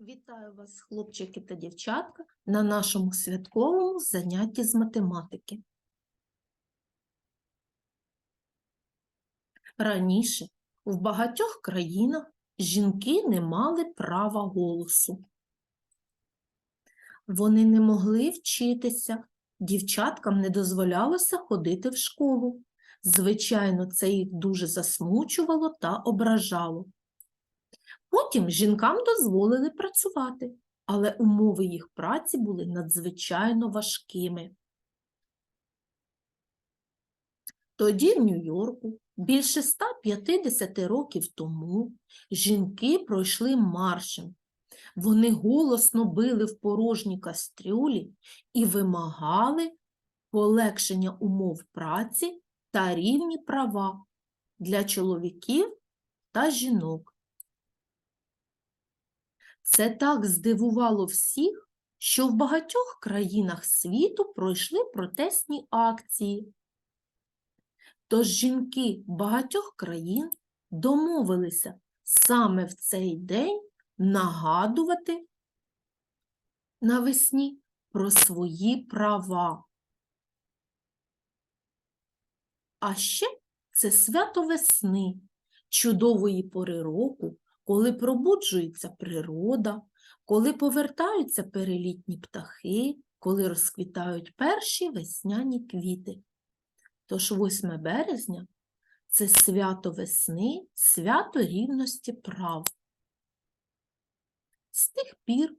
Вітаю вас, хлопчики та дівчатка, на нашому святковому занятті з математики. Раніше в багатьох країнах жінки не мали права голосу. Вони не могли вчитися, дівчаткам не дозволялося ходити в школу. Звичайно, це їх дуже засмучувало та ображало. Потім жінкам дозволили працювати, але умови їх праці були надзвичайно важкими. Тоді в Нью-Йорку більше 150 років тому жінки пройшли маршем. Вони голосно били в порожні кастрюлі і вимагали полегшення умов праці та рівні права для чоловіків та жінок. Це так здивувало всіх, що в багатьох країнах світу пройшли протестні акції. Тож жінки багатьох країн домовилися саме в цей день нагадувати навесні про свої права. А ще це свято весни, чудової пори року, коли пробуджується природа, коли повертаються перелітні птахи, коли розквітають перші весняні квіти. Тож 8 березня це свято весни, свято рівності прав. З тих пір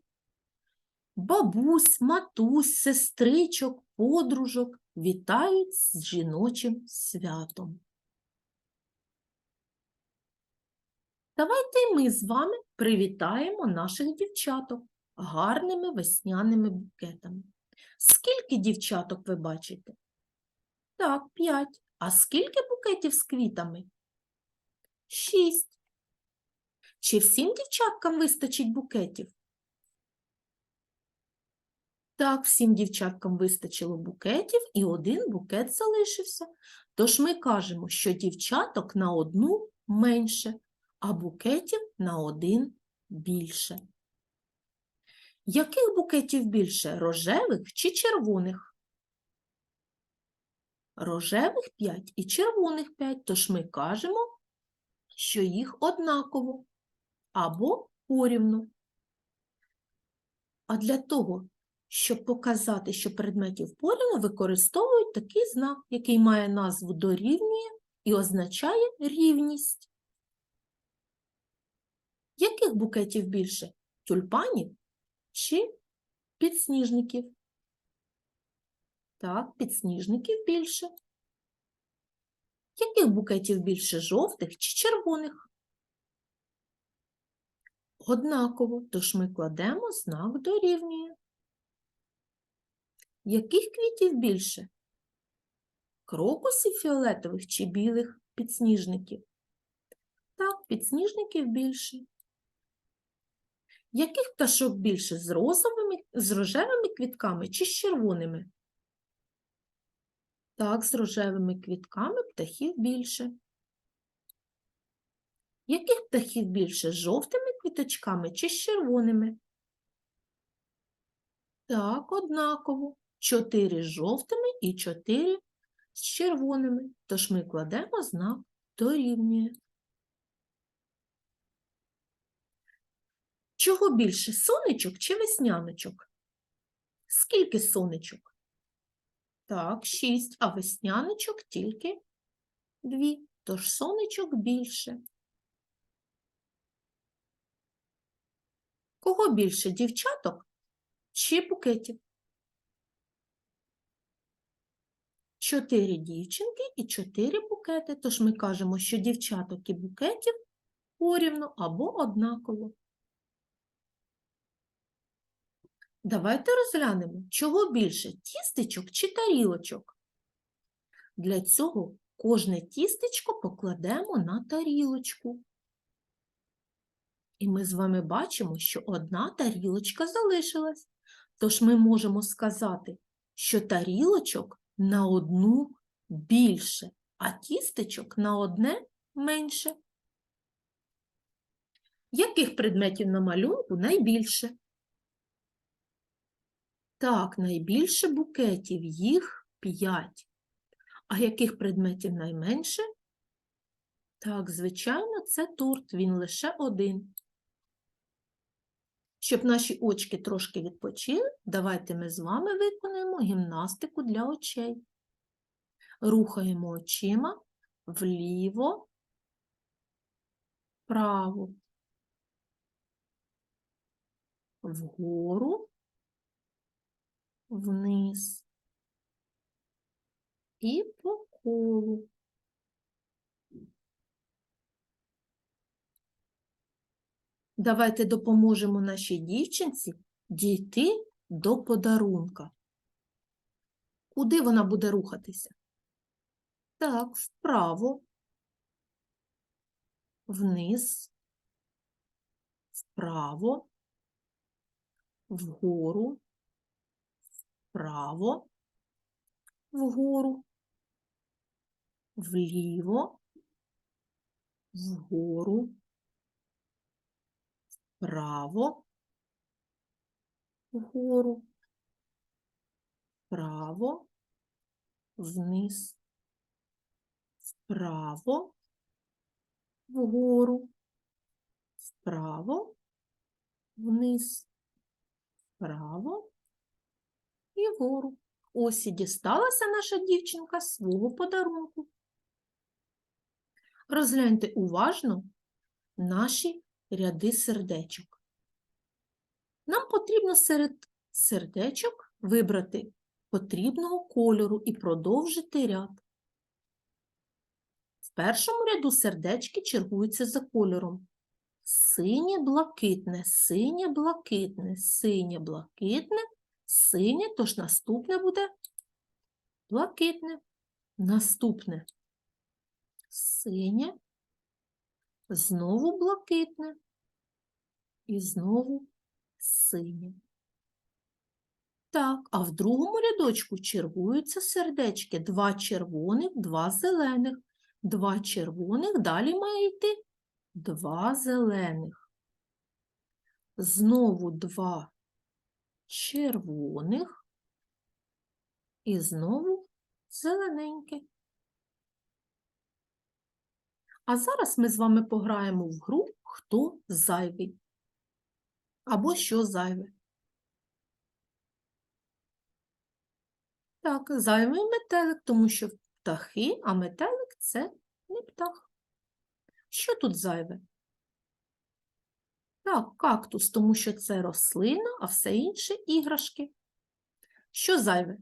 бабусь, матусь, сестричок, подружок вітають з жіночим святом. Давайте ми з вами привітаємо наших дівчаток гарними весняними букетами. Скільки дівчаток ви бачите? Так, п'ять. А скільки букетів з квітами? Шість. Чи всім дівчаткам вистачить букетів? Так, всім дівчаткам вистачило букетів і один букет залишився. Тож ми кажемо, що дівчаток на одну менше, а букетів на один більше. Яких букетів більше рожевих чи червоних? Рожевих 5 і червоних 5, тож ми кажемо, що їх однаково або порівну. А для того, щоб показати, що предметів порівну, використовують такий знак, який має назву дорівнює і означає рівність. Яких букетів більше? Тюльпанів чи підсніжників? Так, підсніжників більше. Яких букетів більше жовтих чи червоних? Однаково, тож ми кладемо знак дорівнює. Яких квітів більше? Крокусів фіолетових чи білих підсніжників? Так, підсніжників більше. Яких пташок більше з розовими, з рожевими квітками чи з червоними? Так, з рожевими квітками птахів більше. Яких птахів більше з жовтими квіточками чи з червоними? Так, однаково. Чотири з жовтими і чотири з червоними. Тож ми кладемо знак дорівнює. Чого більше сонечок чи весняночок? Скільки сонечок? Так, шість, а весняночок тільки дві, тож сонечок більше. Кого більше дівчаток чи букетів? Чотири дівчинки і чотири букети, тож ми кажемо, що дівчаток і букетів порівну або однаково. Давайте розглянемо, чого більше тістечок чи тарілочок. Для цього кожне тістечко покладемо на тарілочку. І ми з вами бачимо, що одна тарілочка залишилась. Тож ми можемо сказати, що тарілочок на одну більше, а тістечок на одне менше. Яких предметів на малюнку найбільше? Так, найбільше букетів, їх 5. А яких предметів найменше? Так, звичайно, це торт, він лише один. Щоб наші очки трошки відпочили, давайте ми з вами виконуємо гімнастику для очей. Рухаємо очима вліво, вправо, вгору, вниз і по колу. Давайте допоможемо нашій дівчинці дійти до подарунка. Куди вона буде рухатися? Так, вправо, вниз, вправо, вгору, вправо, вгору, вліво, вгору, вправо, вгору, вправо, вниз, вправо, вгору, вправо, вниз, вправо і вгору. Ось і дісталася наша дівчинка свого подарунку. Розгляньте уважно наші ряди сердечок. Нам потрібно серед сердечок вибрати потрібного кольору і продовжити ряд. В першому ряду сердечки чергуються за кольором. Синє блакитне, синє блакитне, синє блакитне, синє, тож наступне буде блакитне. Наступне синє, знову блакитне і знову синє. Так, а в другому рядочку чергуються сердечки. Два червоних, два зелених. Два червоних, далі має йти два зелених. Знову два червоних і знову зелененьке. А зараз ми з вами пограємо в гру Хто зайвий? Або що зайве. Так, зайвий метелик, тому що птахи, а метелик це не птах. Що тут зайве? Так, кактус, тому що це рослина, а все інше іграшки. Що зайве?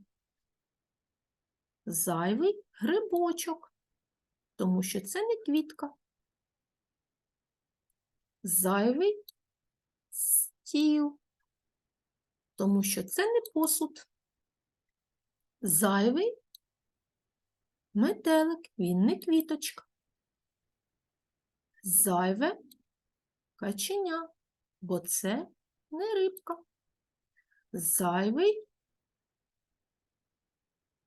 Зайвий грибочок, тому що це не квітка. Зайвий стіл, тому що це не посуд. Зайвий метелик, він не квіточка. Зайве каченя, бо це не рибка. Зайвий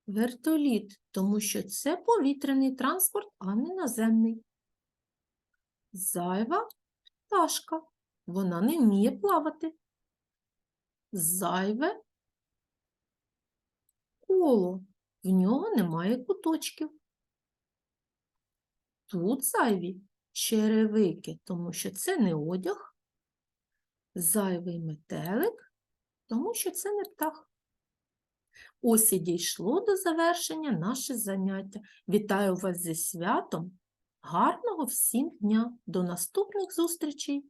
вертоліт, тому що це повітряний транспорт, а не наземний. Зайва пташка, вона не вміє плавати. Зайве коло, в нього немає куточків. Тут зайві черевики, тому що це не одяг, зайвий метелик, тому що це не птах. Ось і дійшло до завершення наше заняття. Вітаю вас зі святом! Гарного всім дня! До наступних зустрічей!